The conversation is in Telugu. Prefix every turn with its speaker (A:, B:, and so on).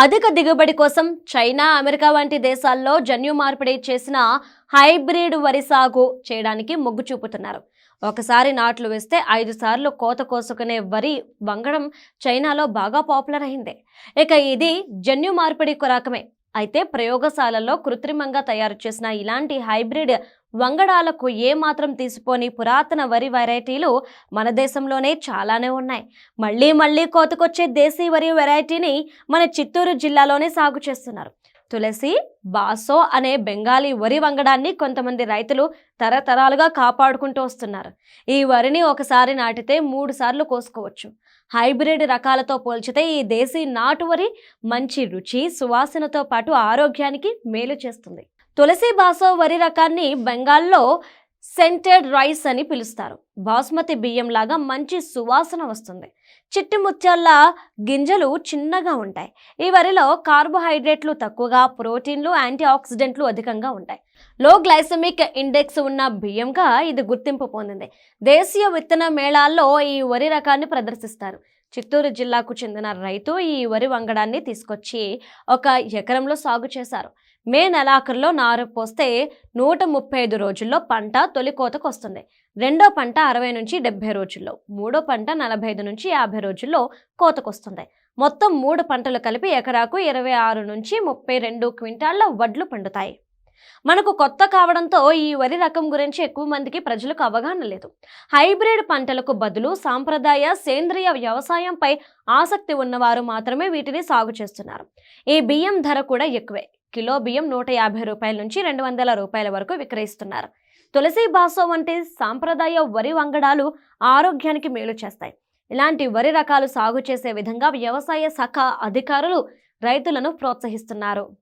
A: అధిక దిగుబడి కోసం చైనా అమెరికా వంటి దేశాల్లో జన్యు మార్పిడి చేసిన హైబ్రిడ్ వరి సాగు చేయడానికి మొగ్గు చూపుతున్నారు. ఒకసారి నాట్లు వేస్తే ఐదు సార్లు కోత కోసుకునే వరి వంగడం చైనాలో బాగా పాపులర్ అయింది. ఇక ఇది జన్యు మార్పిడి రకమే అయితే ప్రయోగశాలల్లో కృత్రిమంగా తయారు చేసిన ఇలాంటి హైబ్రిడ్ వంగడాలకు ఏమాత్రం తీసిపోని పురాతన వరి వెరైటీలు మన దేశంలోనే చాలానే ఉన్నాయి. మళ్ళీ మళ్ళీ కోతకొచ్చే దేశీ వరి వెరైటీని మన చిత్తూరు జిల్లాలోనే సాగు చేస్తున్నారు. తులసి బాసో అనే బెంగాలీ వరి వంగడాన్ని కొంతమంది రైతులు తరతరాలుగా కాపాడుకుంటూ వస్తున్నారు. ఈ వరిని ఒకసారి నాటితే మూడు సార్లు కోసుకోవచ్చు. హైబ్రిడ్ రకాలతో పోల్చితే ఈ దేశీ నాటు వరి మంచి రుచి సువాసనతో పాటు ఆరోగ్యానికి మేలు చేస్తుంది. తులసి బాసో వరి రకాన్ని బెంగాల్లో సెంటెడ్ రైస్ అని పిలుస్తారు. బాస్మతి బియ్యం లాగా మంచి సువాసన వస్తుంది. చిట్టి ముత్యాల గింజలు చిన్నగా ఉంటాయి. ఈ వరిలో కార్బోహైడ్రేట్లు తక్కువగా ప్రోటీన్లు యాంటీ ఆక్సిడెంట్లు అధికంగా ఉంటాయి. లో గ్లైసమిక్ ఇండెక్స్ ఉన్న బియ్యంగా ఇది గుర్తింపు పొందింది. దేశీయ విత్తన మేళాల్లో ఈ వరి రకాన్ని ప్రదర్శిస్తారు. చిత్తూరు జిల్లాకు చెందిన రైతు ఈ వరి వంగడాన్ని తీసుకొచ్చి ఒక ఎకరంలో సాగు చేశారు. మే నెలాఖరులో నారు పోస్తే నూట ముప్పై ఐదు రోజుల్లో పంట తొలి కోతకు వస్తుంది. రెండో పంట అరవై నుంచి డెబ్బై రోజుల్లో మూడో పంట నలభై ఐదు నుంచి యాభై రోజుల్లో కోతకొస్తుంది మొత్తం మూడు పంటలు కలిపి ఎకరాకు ఇరవై ఆరు నుంచి ముప్పై రెండు క్వింటాళ్ళ వడ్లు పండుతాయి. మనకు కొత్త కావడంతో ఈ వరి రకం గురించి ఎక్కువ మందికి ప్రజలకు అవగాహన లేదు. హైబ్రిడ్ పంటలకు బదులు సాంప్రదాయ సేంద్రియ వ్యవసాయంపై ఆసక్తి ఉన్నవారు మాత్రమే వీటిని సాగు చేస్తున్నారు. ఈ బియ్యం ధర కూడా ఎక్కువే. కిలో బియ్యం నూట యాభై రూపాయల నుంచి రెండు వందల రూపాయల వరకు విక్రయిస్తున్నారు. తులసి బాసో వంటి సాంప్రదాయ వరి వంగడాలు ఆరోగ్యానికి మేలు చేస్తాయి. ఇలాంటి వరి రకాలు సాగు చేసే విధంగా వ్యవసాయ శాఖ అధికారులు రైతులను ప్రోత్సహిస్తున్నారు.